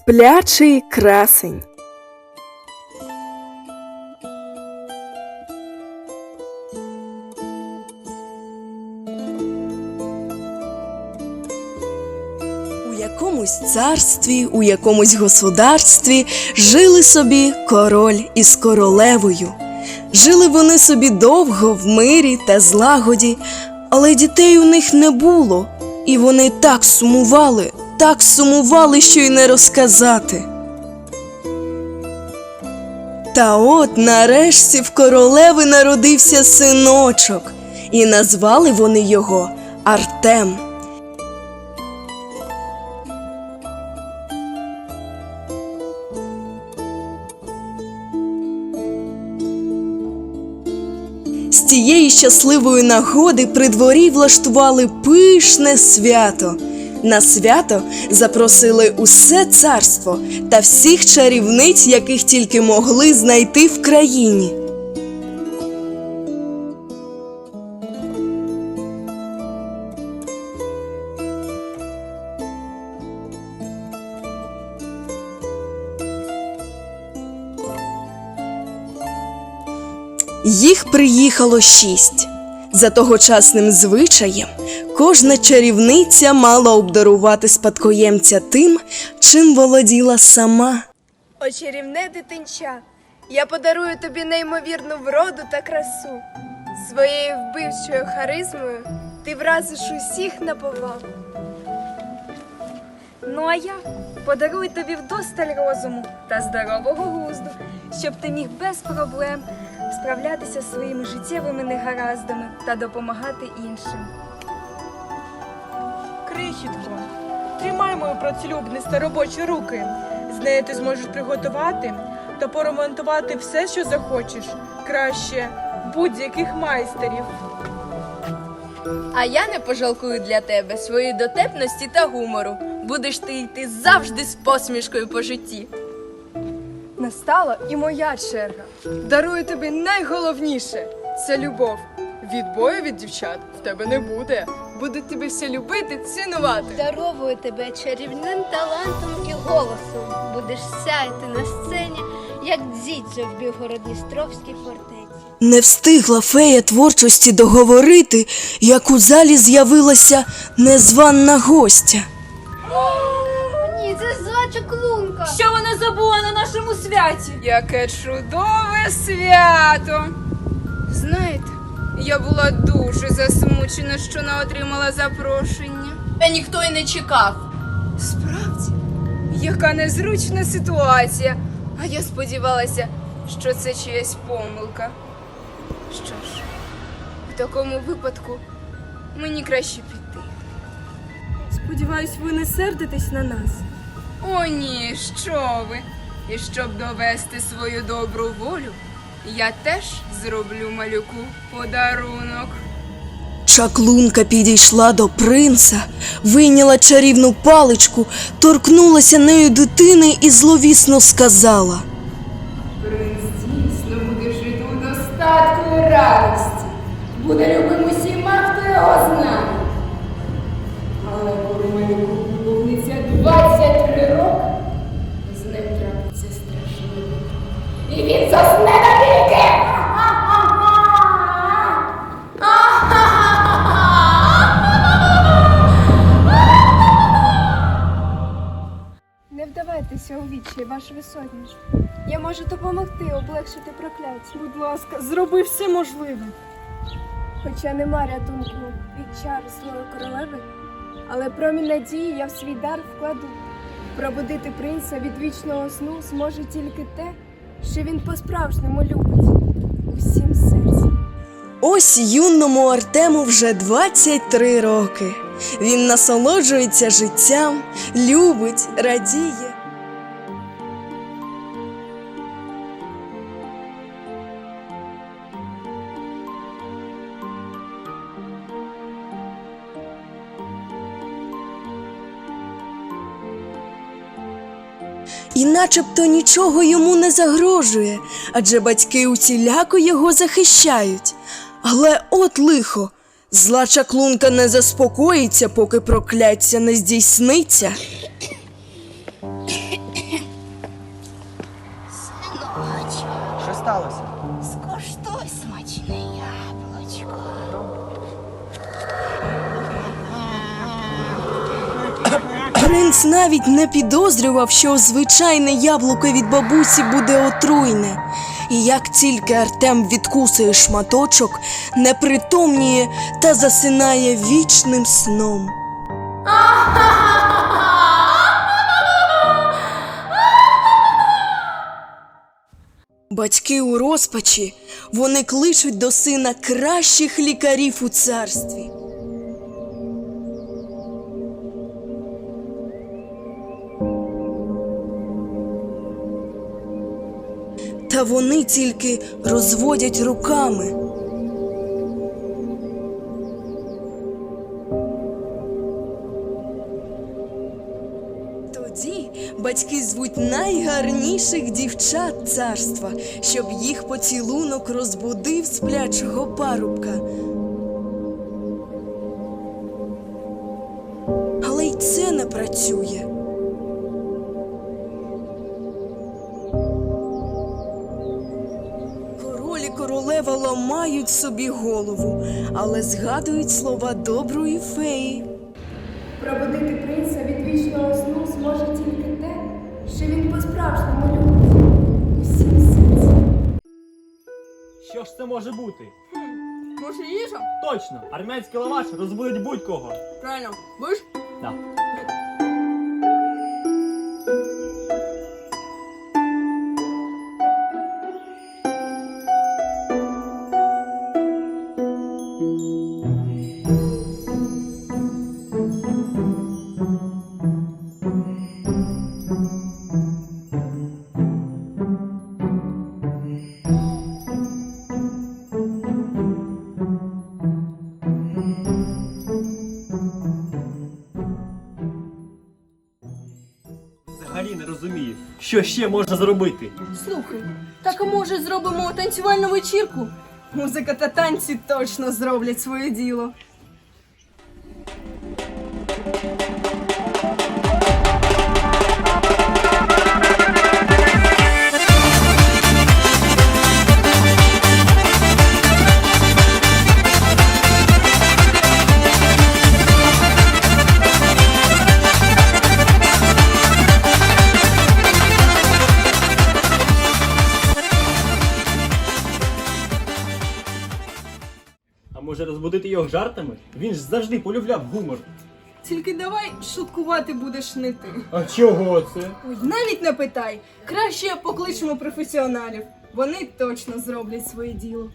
Сплячий красень. У якомусь царстві, у якомусь государстві жили собі король із королевою. Жили вони собі довго в мирі та злагоді, але дітей у них не було, і вони так сумували, так сумували, що й не розказати. Та от нарешті в королеви народився синочок, і назвали вони його Артем. З тієї щасливої нагоди при дворі влаштували пишне свято. На свято запросили усе царство та всіх чарівниць, яких тільки могли знайти в країні. Їх приїхало шість. За тогочасним звичаєм, кожна чарівниця мала обдарувати спадкоємця тим, чим володіла сама. О, чарівне дитинча, я подарую тобі неймовірну вроду та красу. Своєю вбивчою харизмою ти вразиш усіх на повал. Ну а я подарую тобі вдосталь розуму та здорового глузду, щоб ти міг без проблем справлятися зі своїми життєвими негараздами та допомагати іншим. Крихітко, тримай мою працелюбність та робочі руки. З нею ти зможеш приготувати та поремонтувати все, що захочеш, краще будь-яких майстерів. А я не пожалкую для тебе своєї дотепності та гумору. Будеш ти йти завжди з посмішкою по житті. Настала і моя черга. Дарую тобі найголовніше це любов. Відбою від дівчат в тебе не буде. Будуть тебе все любити, цінувати. Даровую тебе чарівним талантом і голосом. Будеш сяяти на сцені, як дзідзьо в Білгородністровській фортеці. Не встигла фея творчості договорити, як у залі з'явилася незвана гостя. Ні, це злача клунка. Що вона забула на нашому святі? Яке чудове свято! Знаєте, я була дуже засмучена, що не отримала запрошення. Та ніхто й не чекав. Справді, яка незручна ситуація. А я сподівалася, що це чиясь помилка. Що ж, в такому випадку мені краще піти. Сподіваюсь, ви не сердитесь на нас. О, ні, що ви? І щоб довести свою добру волю, я теж зроблю малюку подарунок. Чаклунка підійшла до принца, вийняла чарівну паличку, торкнулася нею дитини і зловісно сказала. Принц дійсно буде жити у достатку і радості. Буде любим усіма, хто його знає. Але коли малюку виповниться 23 роки, з ним трапиться страшне. І він засне ваш. Я можу допомогти облегшити прокляття. Будь ласка, зроби все можливе. Хоча нема рятунку від чар злої королеви, але промінь надії я в свій дар вкладу. Пробудити принца від вічного сну зможе тільки те, що він по-справжньому любить усім серцем. Ось юному Артему вже 23 роки. Він насолоджується життям, любить, радіє. і начебто нічого йому не загрожує, адже батьки усіляко його захищають. Але от лихо, зла чаклунка не заспокоїться, поки прокляття не здійсниться. Синочку, Що сталося? Скоштуй. Тарас навіть не підозрював, що звичайне яблуко від бабусі буде отруйне. І як тільки Артем відкусує шматочок, непритомніє та засинає вічним сном. Батьки у розпачі, вони кличуть до сина кращих лікарів у царстві. Та вони тільки розводять руками. Тоді батьки звуть найгарніших дівчат царства, щоб їх поцілунок розбудив сплячого парубка. Але й це не працює. Ламають собі голову, але згадують слова доброї феї. Пробудити принца від вічного сну зможе тільки те, що він по-справжньому любить. Усім серцем. Що ж це може бути? Може, їжа? Точно! Армянський лаваш розбудить будь-кого. Правильно, будеш? Так. Взагалі не розумію, що ще можна зробити. Слухай, так може зробимо танцювальну вечірку? Музика та танці точно зроблять своє діло. А його жартами? Він ж завжди полюбляв гумор. Тільки давай шуткувати будеш не ти. А чого це? Ой, навіть не питай. Краще покличемо професіоналів. Вони точно зроблять своє діло.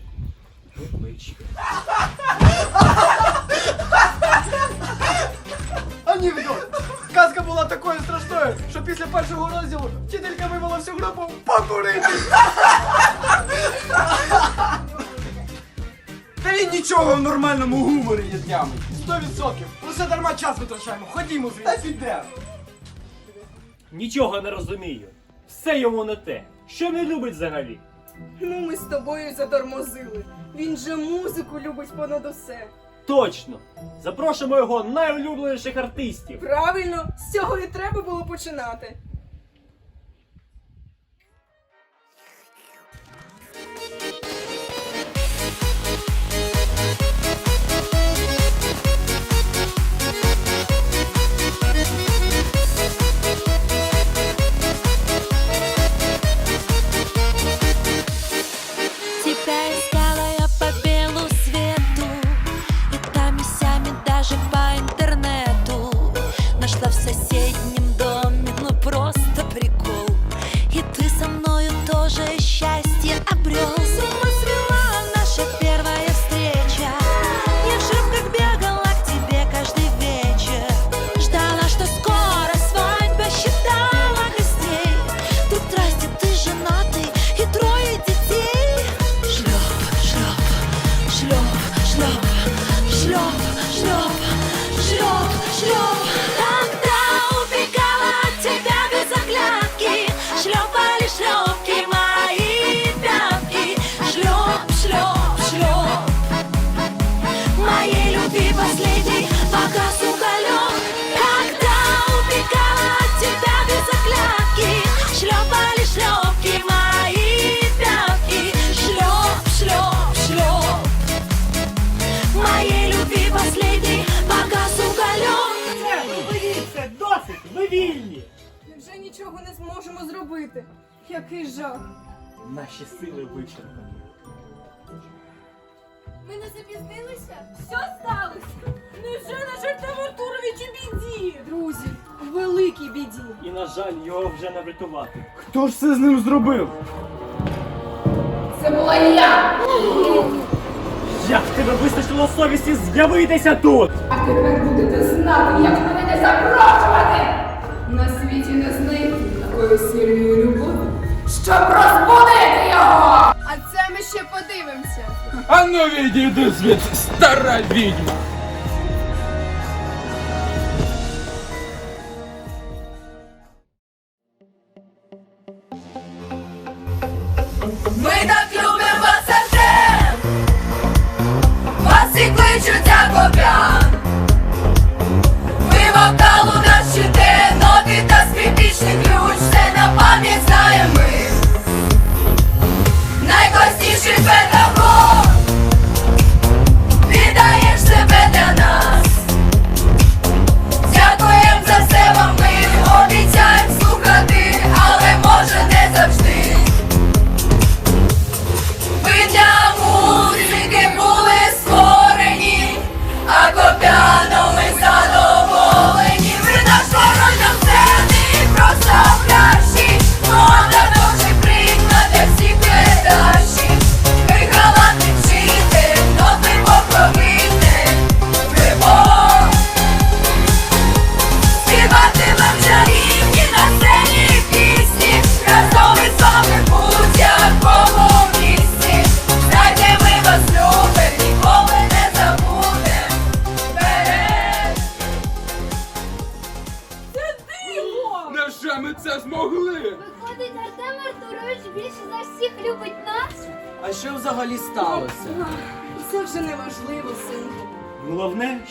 Анекдот! Казка була такою страшною, що після першого розділу вчителька вивела всю групу покурити. Та він нічого в нормальному гуморі є днями. Сто відсотків. Усе дарма час витрачаємо. Ходімо звідси. Та підемо. Нічого не розумію. Все йому не те. Що не любить взагалі? Ну, ми з тобою затормозили. Він же музику любить понад усе. Точно! Запрошуємо його найулюбленіших артистів. Правильно, з цього і треба було починати. Зможемо зробити? Який жах. Наші сили вичерпані. Ми не запізнилися? Що сталося? Невже наш Артем Артурович у біді? Друзі, в великій біді. І, на жаль, його вже не врятувати. Хто ж це з ним зробив? Це була я! Як тебе вистачило совісті з'явитися тут? На ну відійди звідси, стара відьма! Ми так любимо вас Артем, вас і кличуть Акопян. Ви вокал у нас чите, ноти та скрипічний ключ, все на пам'ять знаємо ми. Найкласніший педагог, Обіцяєм слухати, але може не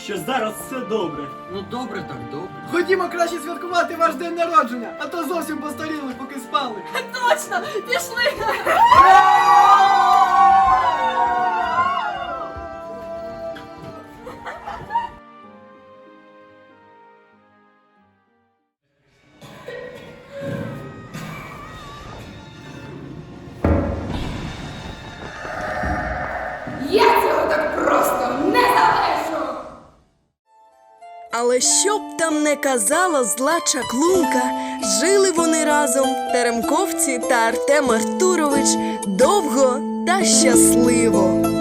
що зараз все добре. Ну добре, так добре. Ходімо краще святкувати ваш день народження, а то зовсім постаріли, поки спали. Точно, пішли! Але що б там не казала зла чаклунка, жили вони разом Теремковці та Артем Артурович довго та щасливо.